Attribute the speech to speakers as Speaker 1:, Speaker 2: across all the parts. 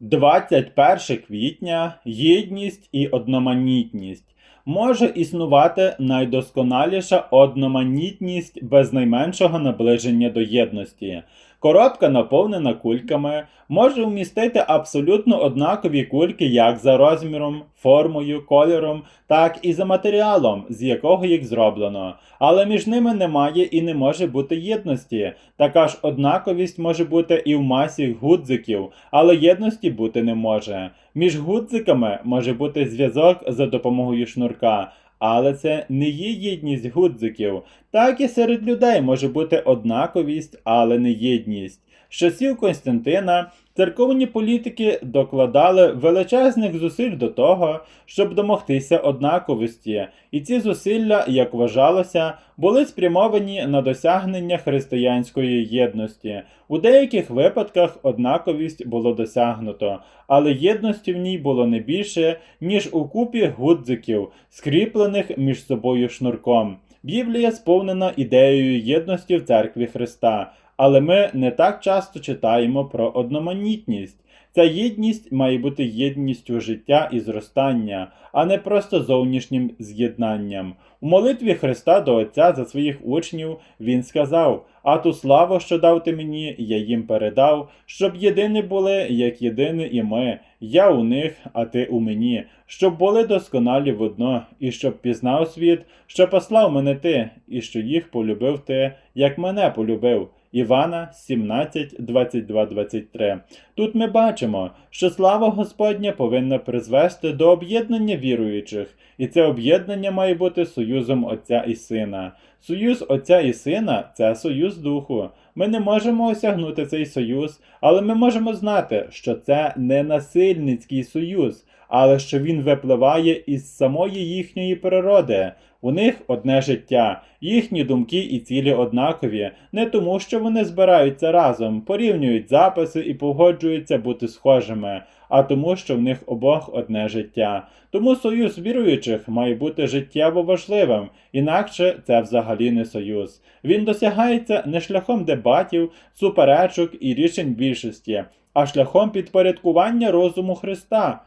Speaker 1: 21 квітня єдність і одноманітність. Може існувати найдосконаліша одноманітність без найменшого наближення до єдності. Коробка, наповнена кульками, може вмістити абсолютно однакові кульки як за розміром, формою, кольором, так і за матеріалом, з якого їх зроблено. Але між ними немає і не може бути єдності. Така ж однаковість може бути і в масі гудзиків, але єдності бути не може. Між гудзиками може бути зв'язок за допомогою шнурка, але це не є єдність гудзиків. Так і серед людей може бути однаковість, але не єдність. З часів Константина церковні політики докладали величезних зусиль до того, щоб домогтися однаковості, і ці зусилля, як вважалося, були спрямовані на досягнення християнської єдності. У деяких випадках однаковість було досягнуто, але єдності в ній було не більше, ніж у купі гудзиків, скріплених між собою шнурком. Біблія сповнена ідеєю єдності в церкві Христа, але ми не так часто читаємо про одноманітність. Ця єдність має бути єдністю життя і зростання, а не просто зовнішнім з'єднанням. У молитві Христа до Отця за своїх учнів Він сказав: А ту славу, що дав ти мені, я їм передав, щоб єдині були, як єдині і ми, я у них, а ти у мені, щоб були досконалі водно, і щоб пізнав світ, що послав мене ти, і що їх полюбив ти, як мене полюбив. Івана 17, 22, 23. Тут ми бачимо, що слава Господня повинна призвести до об'єднання віруючих, і це об'єднання має бути союзом Отця і Сина. Союз Отця і Сина це союз Духу. Ми не можемо осягнути цей союз, але ми можемо знати, що це не насильницький союз, але що він випливає із самої їхньої природи. У них одне життя, їхні думки і цілі однакові, не тому, що вони збираються разом, порівнюють записи і погоджуються бути схожими, а тому, що в них обох одне життя. Тому союз віруючих має бути життєво важливим, інакше це взагалі не союз. Він досягається не шляхом дебатів, суперечок і рішень більшості, а шляхом підпорядкування розуму Христа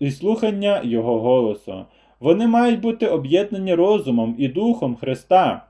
Speaker 1: і слухання Його голосу. Вони мають бути об'єднані розумом і духом Христа.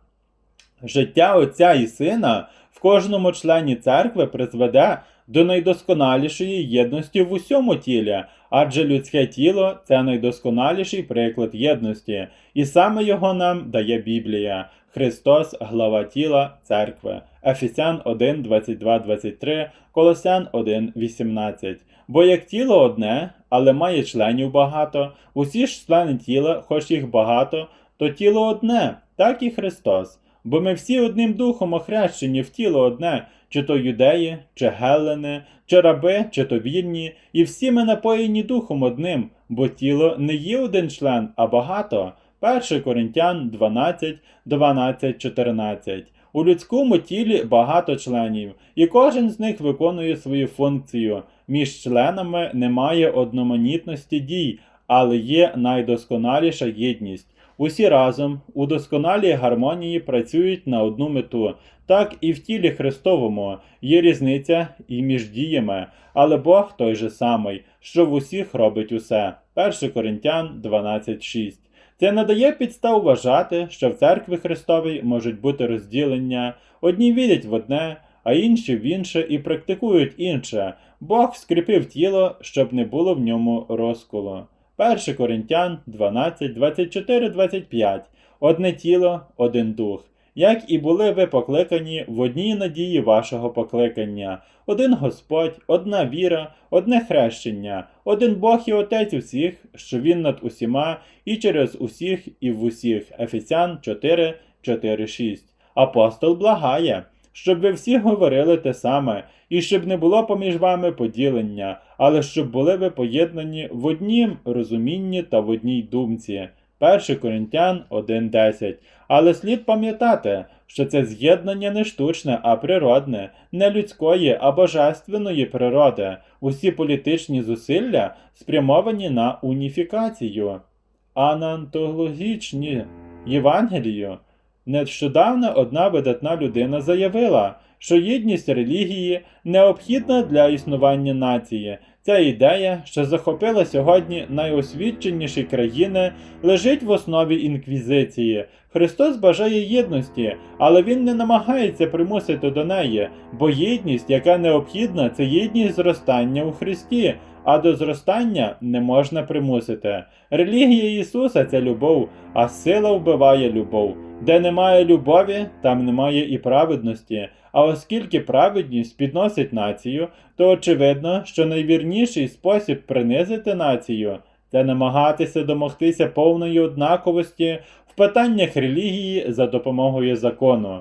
Speaker 1: Життя Отця і Сина в кожному члені церкви призведе до найдосконалішої єдності в усьому тілі, адже людське тіло це найдосконаліший приклад єдності, і саме його нам дає Біблія. Христос, глава тіла церкви. Ефесян 1, 22, 23, Колосян 1, 18. Бо як тіло одне, але має членів багато, усі ж члени тіла, хоч їх багато, то тіло одне, так і Христос. Бо ми всі одним духом охрещені в тіло одне, чи то юдеї, чи гелени, чи раби, чи то вільні, і всі ми напоєні духом одним, бо тіло не є один член, а багато. 1 Коринтян 12, 12, 14. У людському тілі багато членів, і кожен з них виконує свою функцію. Між членами немає одноманітності дій, але є найдосконаліша єдність. Усі разом у досконалій гармонії працюють на одну мету. Так і в тілі Христовому є різниця і між діями, але Бог той же самий, що в усіх робить усе. 1 Коринтян 12.6. Це надає підстав вважати, що в церкві Христовій можуть бути розділення, одні вірять в одне, а інші в інше і практикують інше. Бог скріпив тіло, щоб не було в ньому розколу. 1 Коринтян 12, 24, 25. Одне тіло, один дух. Як і були ви покликані в одній надії вашого покликання, один Господь, одна віра, одне хрещення, один Бог і Отець усіх, що Він над усіма, і через усіх, і в усіх. Ефесян 4, 4, 6. Апостол благає, щоб ви всі говорили те саме, і щоб не було поміж вами поділення, але щоб були ви поєднані в однім розумінні та в одній думці. 1 Коринтян 1.10. Але слід пам'ятати, що це з'єднання не штучне, а природне, не людської, а божественної природи. Усі політичні зусилля спрямовані на уніфікацію, анантологічні Євангелію. Нещодавно одна видатна людина заявила, що єдність релігії необхідна для існування нації. Ця ідея, що захопила сьогодні найосвіченіші країни, лежить в основі інквізиції. Христос бажає єдності, але він не намагається примусити до неї, бо єдність, яка необхідна, це єдність зростання у Христі, а до зростання не можна примусити. Релігія Ісуса це любов, а сила вбиває любов. Де немає любові, там немає і праведності. А оскільки праведність підносить націю, то очевидно, що найвірніший спосіб принизити націю це намагатися домогтися повної однаковості в питаннях релігії за допомогою закону.